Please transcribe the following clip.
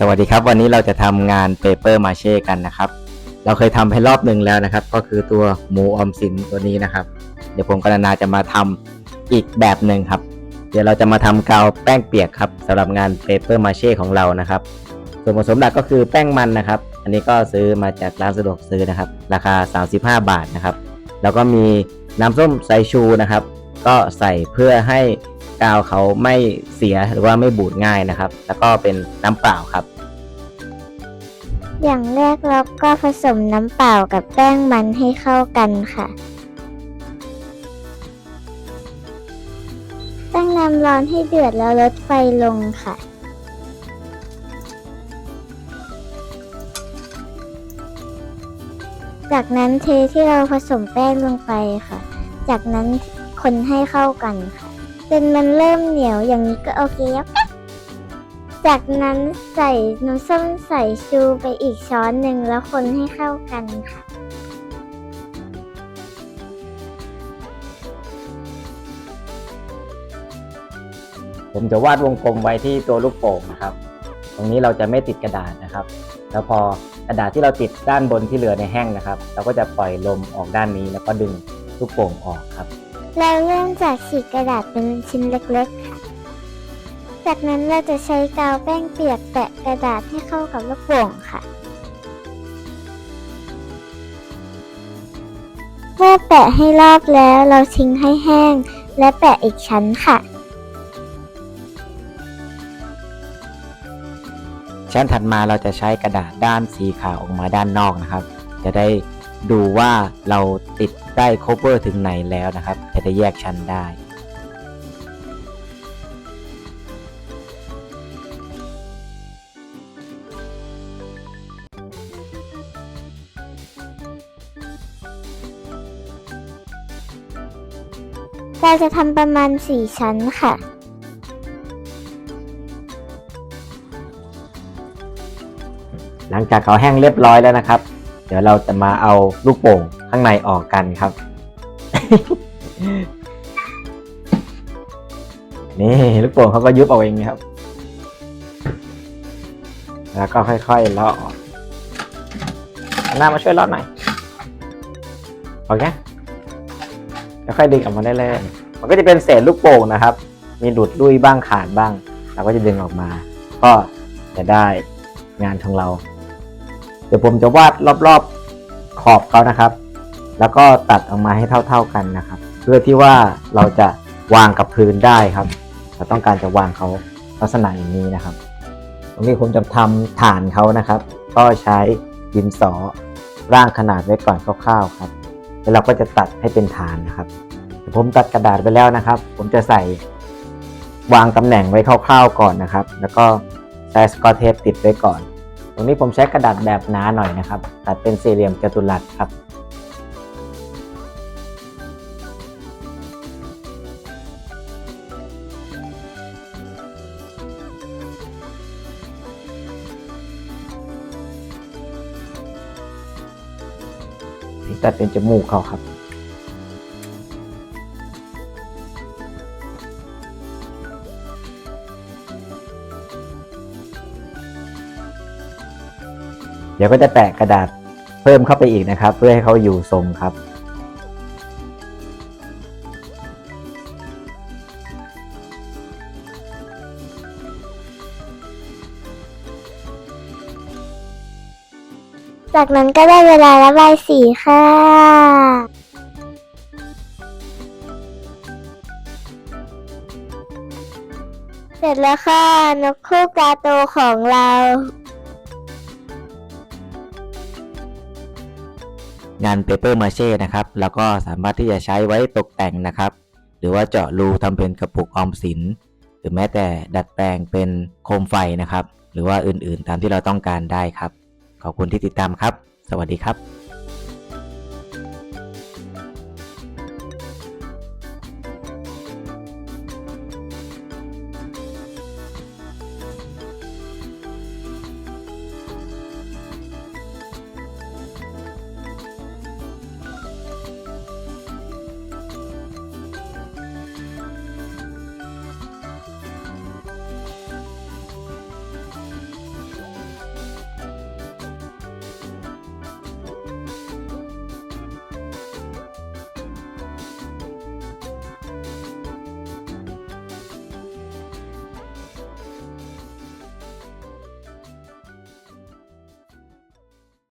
สวัสดีครับ วันนี้เราจะทำงานเปเปอร์มาเช่กันนะครับ เราเคยทำไปรอบหนึ่งแล้วนะครับ ก็คือตัวหมูออมสินตัวนี้นะครับ เดี๋ยวผมกนาจะมาทำอีกแบบหนึ่งครับ เดี๋ยวเราจะมาทำกาวแป้งเปียกครับสำหรับงานเปเปอร์มาเช่ของเรานะครับ ส่วนผสมหลักก็คือแป้งมันนะครับ อันนี้ก็ซื้อมาจากร้านสะดวกซื้อนะครับ ราคา 35 บาทนะครับ แล้วก็มีน้ำส้มสายชูนะครับ ก็ใส่เพื่อให้ กาวเขาไม่เสียหรือว่าไม่บูดง่ายนะครับ แล้วก็เป็นน้ำเปล่าครับ อย่างแรกเราก็ผสมน้ำเปล่ากับแป้งมันให้เข้ากันค่ะตั้งน้ำร้อนให้เดือดแล้วลดไฟลงค่ะจากนั้นเทที่เราผสมแป้งลงไปค่ะ จากนั้นคนให้เข้ากันค่ะ จนมันเริ่มเหนียวอย่างนี้ก็โอเคแล้วจากนั้นใส่น้ำส้มสายชูไปอีกช้อนหนึ่งแล้วคนให้เข้ากันค่ะ ผมจะวาดวงกลมไว้ที่ตัวลูกโป่งนะครับ ตรงนี้เราจะไม่ติดกระดาษนะครับ แล้วพอกระดาษที่เราติดด้านบนที่เหลือในแห้งนะครับ เราก็จะปล่อยลมออกด้านนี้แล้วก็ดึงลูกโป่งออกครับ เราเริ่มจากฉีกกระดาษเป็นชิ้นเล็กๆค่ะจากนั้นเราจะใช้กาวแป้งเปียกแปะกระดาษให้เข้ากับลูกโป่งค่ะ เมื่อแปะให้รอบแล้วเราทิ้งให้แห้ง และแปะอีกชั้นค่ะ ชั้นถัดมาเราจะใช้กระดาษด้านสีขาวออกมาด้านนอกนะครับ จะได้ ดูว่าเราติดได้ cover ถึงไหนแล้วนะครับ จะได้แยกชั้นได้ เราจะทำประมาณ 4 ชั้นค่ะหลังจากเขาแห้งเรียบร้อยแล้วนะครับ เดี๋ยวเราจะมาเอาลูกโป่งข้างในออกกันครับ นี่ลูกโป่งเขาก็ยุบเอาเองครับ แล้วก็ค่อยๆเลาะออกหน้ามาช่วยเลาะหน่อยโอเคค่อยๆดึงออกมาได้เลยๆมันก็จะเป็นเศษลูกโป่งนะครับ มีหลุดลุยบ้างขาดบ้าง เราก็จะดึงออกมา ก็จะได้งานของเรา เดี๋ยวผมจะวาดรอบๆขอบเขานะครับ แล้วก็ตัดออกมาให้เท่า ๆกันนะครับ เพื่อที่ว่าเราจะวางกับพื้นได้ครับ เราต้องการจะวางเขาลักษณะอย่างนี้นะครับ ตรงนี้ผมจะทำฐานเขานะครับ ก็ใช้ดินสอร่างขนาดไว้ก่อนคร่าวๆครับ แล้วเราก็จะตัดให้เป็นฐานนะครับเดี๋ยวผมตัดกระดาษไปแล้วนะครับ ผมจะใส่วางตำแหน่งไว้คร่าวๆก่อนนะครับ แล้วก็ใช้สกอตเทปติดไว้ก่อน ตรงนี้ผมใช้กระดาษแบบหนาหน่อยนะครับ ตัดเป็นสี่เหลี่ยมจัตุรัสครับ ตัดเป็นจมูกเขาครับ เดี๋ยวก็จะแปะกระดาษเพิ่มเข้าไปอีกนะครับ เพื่อให้เขาอยู่ทรงครับ จากนั้นก็ได้เวลาระบายสีค่ะ เสร็จแล้วค่ะนกคู่กาโตของเรา งานเปเปอร์มาเช่นะครับ แล้วก็สามารถที่จะใช้ไว้ตกแต่งนะครับ หรือว่าเจาะรูทำเป็นกระปุกออมสิน หรือแม้แต่ดัดแปลงเป็นโคมไฟนะครับ หรือว่าอื่นๆตามที่เราต้องการได้ครับ ขอบคุณที่ติดตามครับ สวัสดีครับ